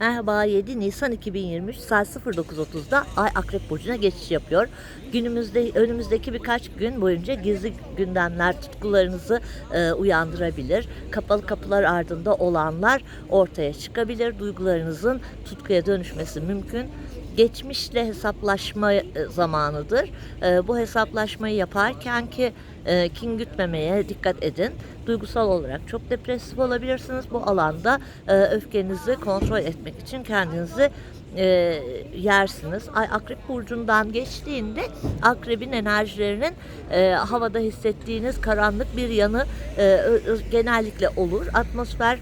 Merhaba 7 Nisan 2023 saat 09.30'da Ay Akrep Burcu'na geçiş yapıyor. Günümüzde önümüzdeki birkaç gün boyunca gizli gündemler tutkularınızı e, uyandırabilir. Kapalı kapılar ardında olanlar ortaya çıkabilir. Duygularınızın tutkuya dönüşmesi mümkün. Geçmişle hesaplaşma e, zamanıdır. E, bu hesaplaşmayı yaparken ki e, kin gütmemeye dikkat edin. Duygusal olarak çok depresif olabilirsiniz. Bu alanda e, öfkenizi kontrol etmek için kendinizi e, yersiniz. Ay akrep burcundan geçtiğinde akrebin enerjilerinin e, havada hissettiğiniz karanlık bir yanı e, genellikle olur. Atmosfer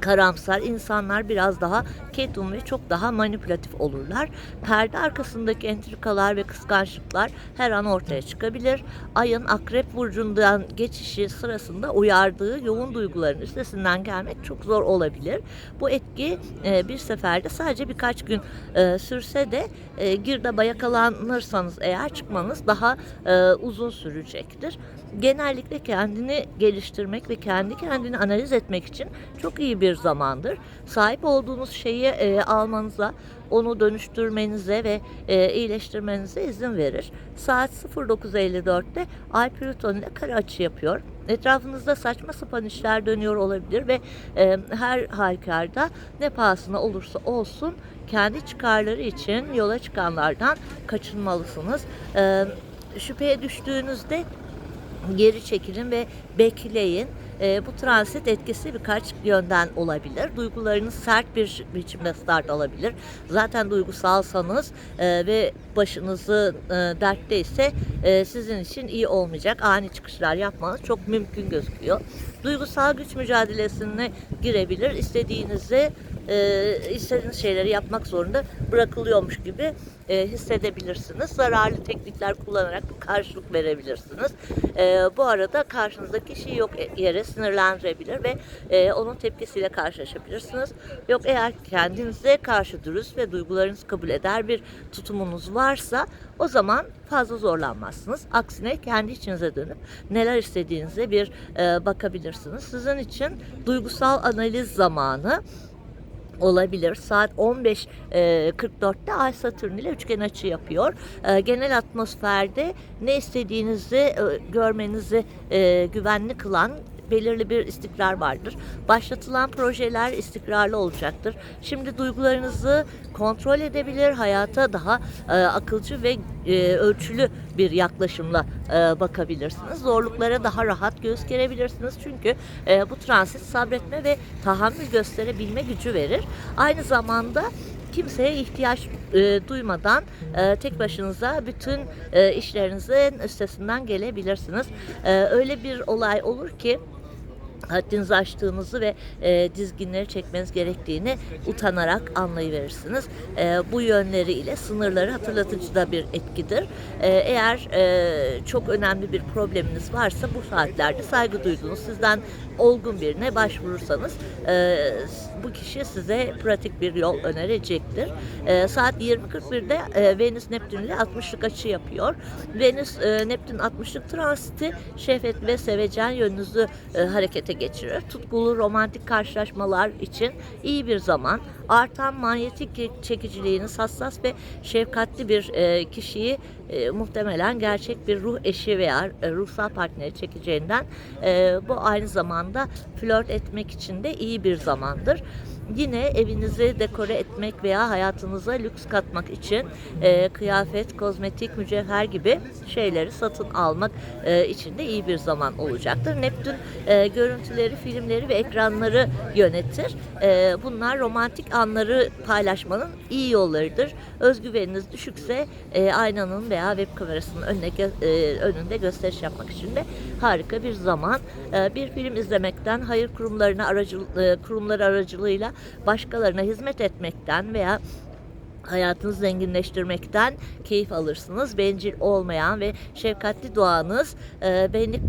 karamsar insanlar biraz daha ketum ve çok daha manipülatif olurlar. Perde arkasındaki entrikalar ve kıskançlıklar her an ortaya çıkabilir. Ayın akrep burcundan geçişi sırasında uyardığı yoğun duyguların üstesinden gelmek çok zor olabilir. Bu etki e, bir seferde sadece birkaç gün e, sürse de e, girdaba yakalanırsanız eğer çıkmanız daha e, uzun sürecektir. Genellikle kendini geliştirmek ve kendi kendini analiz etmek için çok iyi bir zamandır. Sahip olduğunuz şeyi e, almanıza, onu dönüştürmenize ve e, iyileştirmenize izin verir. Saat 09.54'te Ay Plüton ile kare açı yapıyor. Etrafınızda saçma sapan işler dönüyor olabilir ve e, her halükarda ne pahasına olursa olsun kendi çıkarları için yola çıkanlardan kaçınmalısınız. E, şüpheye düştüğünüzde geri çekilin ve bekleyin. E, bu transit etkisi birkaç yönden olabilir. Duygularınız sert bir biçimde start alabilir. Zaten duygusalsanız e, ve başınızı e, dertteyse e, sizin için iyi olmayacak. Ani çıkışlar yapmanız çok mümkün gözüküyor. Duygusal güç mücadelesine girebilir. İstediğinizi e, istediğiniz şeyleri yapmak zorunda bırakılıyormuş gibi e, hissedebilirsiniz. Zararlı teknikler kullanarak karşılık verebilirsiniz. E, bu arada karşınızdaki kişiyi yok yere sinirlendirebilir ve e, onun tepkisiyle karşılaşabilirsiniz. Yok eğer kendinize karşı dürüst ve duygularınızı kabul eder bir tutumunuz varsa o zaman fazla zorlanmazsınız. Aksine kendi içinize dönüp neler istediğinize bir e, bakabilirsiniz. Sizin için duygusal analiz zamanı olabilir. Saat 15.44'te Ay Satürn ile üçgen açı yapıyor. E, Genel atmosferde ne istediğinizi e, görmenizi e, güvenli kılan belirli bir istikrar vardır. Başlatılan projeler istikrarlı olacaktır. Şimdi duygularınızı kontrol edebilir, hayata daha e, akılcı ve e, ölçülü bir yaklaşımla e, bakabilirsiniz. Zorluklara daha rahat göz gerebilirsiniz. Çünkü e, bu transit sabretme ve tahammül gösterebilme gücü verir. Aynı zamanda kimseye ihtiyaç e, duymadan e, tek başınıza bütün e, işlerinizin üstesinden gelebilirsiniz. E, öyle bir olay olur ki haddinizi aştığınızı ve e, dizginleri çekmeniz gerektiğini utanarak anlayıverirsiniz. E, bu yönleriyle sınırları hatırlatıcı da bir etkidir. E, eğer e, çok önemli bir probleminiz varsa bu saatlerde saygı duyduğunuz sizden olgun birine başvurursanız e, bu kişi size pratik bir yol önerecektir. E, saat 20.41'de e, Venüs Neptün ile 60'lık açı yapıyor. Venüs e, Neptün 60'lık transiti şehvet ve sevecen yönünüzü e, harekete geçirir. Tutkulu romantik karşılaşmalar için iyi bir zaman. Artan manyetik çekiciliğiniz hassas ve şefkatli bir e, kişiyi e, muhtemelen gerçek bir ruh eşi veya e, ruhsal partneri çekeceğinden e, bu aynı zamanda flört etmek için de iyi bir zamandır. Yine evinizi dekore etmek veya hayatınıza lüks katmak için e, kıyafet, kozmetik, mücevher gibi şeyleri satın almak e, için de iyi bir zaman olacaktır. Neptün e, görüntüleri, filmleri ve ekranları yönetir. E, bunlar romantik anları paylaşmanın iyi yollarıdır. Özgüveniniz düşükse e, aynanın veya web kamerasının önüne e, önünde gösteriş yapmak için de harika bir zaman. E, bir film izlemekten, hayır kurumlarına aracı, e, kurumları aracılığıyla başkalarına hizmet etmekten veya hayatınızı zenginleştirmekten keyif alırsınız. Bencil olmayan ve şefkatli doğanız e, benlik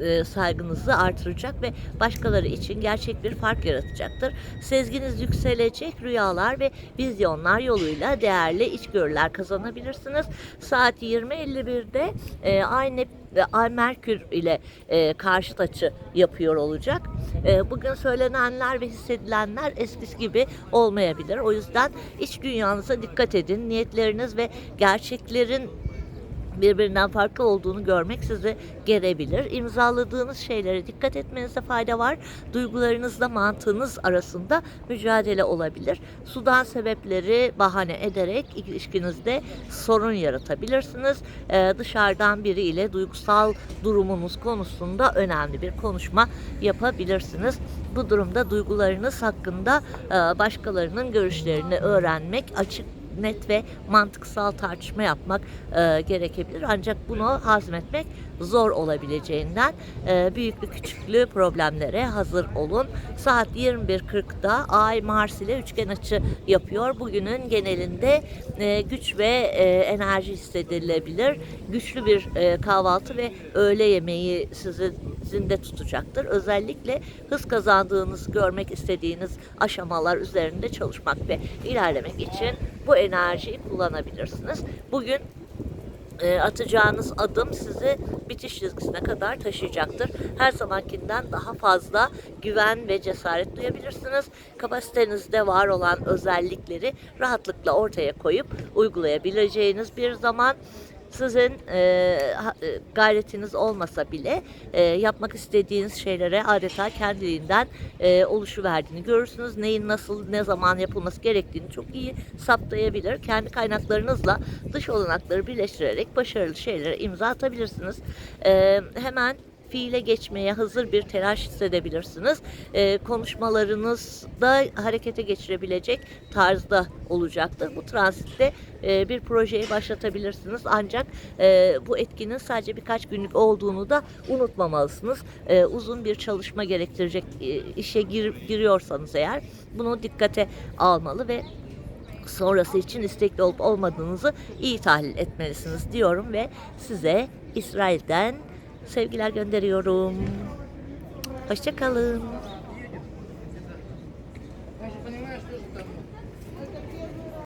e, saygınızı artıracak ve başkaları için gerçek bir fark yaratacaktır. Sezginiz yükselecek, rüyalar ve vizyonlar yoluyla değerli içgörüler kazanabilirsiniz. Saat 20.51'de e, Ay Nep- ve Ay Merkür ile e, karşıt açı yapıyor olacak. E, bugün söylenenler ve hissedilenler eskisi gibi olmayabilir. O yüzden iç dünyanıza dikkat edin. Niyetleriniz ve gerçeklerin birbirinden farklı olduğunu görmek sizi gerebilir. İmzaladığınız şeylere dikkat etmenizde fayda var. Duygularınızla mantığınız arasında mücadele olabilir. Sudan sebepleri bahane ederek ilişkinizde sorun yaratabilirsiniz. Ee, dışarıdan biriyle duygusal durumunuz konusunda önemli bir konuşma yapabilirsiniz. Bu durumda duygularınız hakkında e, başkalarının görüşlerini öğrenmek, açık net ve mantıksal tartışma yapmak e, gerekebilir. Ancak bunu hazmetmek zor olabileceğinden e, büyüklü küçüklü problemlere hazır olun. Saat 21.40'da Ay Mars ile üçgen açı yapıyor. Bugünün genelinde e, güç ve e, enerji hissedilebilir. Güçlü bir e, kahvaltı ve öğle yemeği sizi zinde tutacaktır. Özellikle hız kazandığınız, görmek istediğiniz aşamalar üzerinde çalışmak ve ilerlemek için bu enerjiyi kullanabilirsiniz. Bugün e, atacağınız adım sizi bitiş çizgisine kadar taşıyacaktır. Her zamankinden daha fazla güven ve cesaret duyabilirsiniz. Kapasitenizde var olan özellikleri rahatlıkla ortaya koyup uygulayabileceğiniz bir zaman sizin e, e, gayretiniz olmasa bile e, yapmak istediğiniz şeylere adeta kendiliğinden e, oluşuverdiğini görürsünüz. Neyin nasıl, ne zaman yapılması gerektiğini çok iyi saptayabilir. Kendi kaynaklarınızla dış olanakları birleştirerek başarılı şeylere imza atabilirsiniz. E, hemen fiile geçmeye hazır bir telaş hissedebilirsiniz. Ee, konuşmalarınızda harekete geçirebilecek tarzda olacaktır. Bu transitte e, bir projeyi başlatabilirsiniz. Ancak e, bu etkinin sadece birkaç günlük olduğunu da unutmamalısınız. E, uzun bir çalışma gerektirecek e, işe gir- giriyorsanız eğer bunu dikkate almalı ve sonrası için istekli olup olmadığınızı iyi tahlil etmelisiniz diyorum ve size İsrail'den sevgiler gönderiyorum. Hoşçakalın.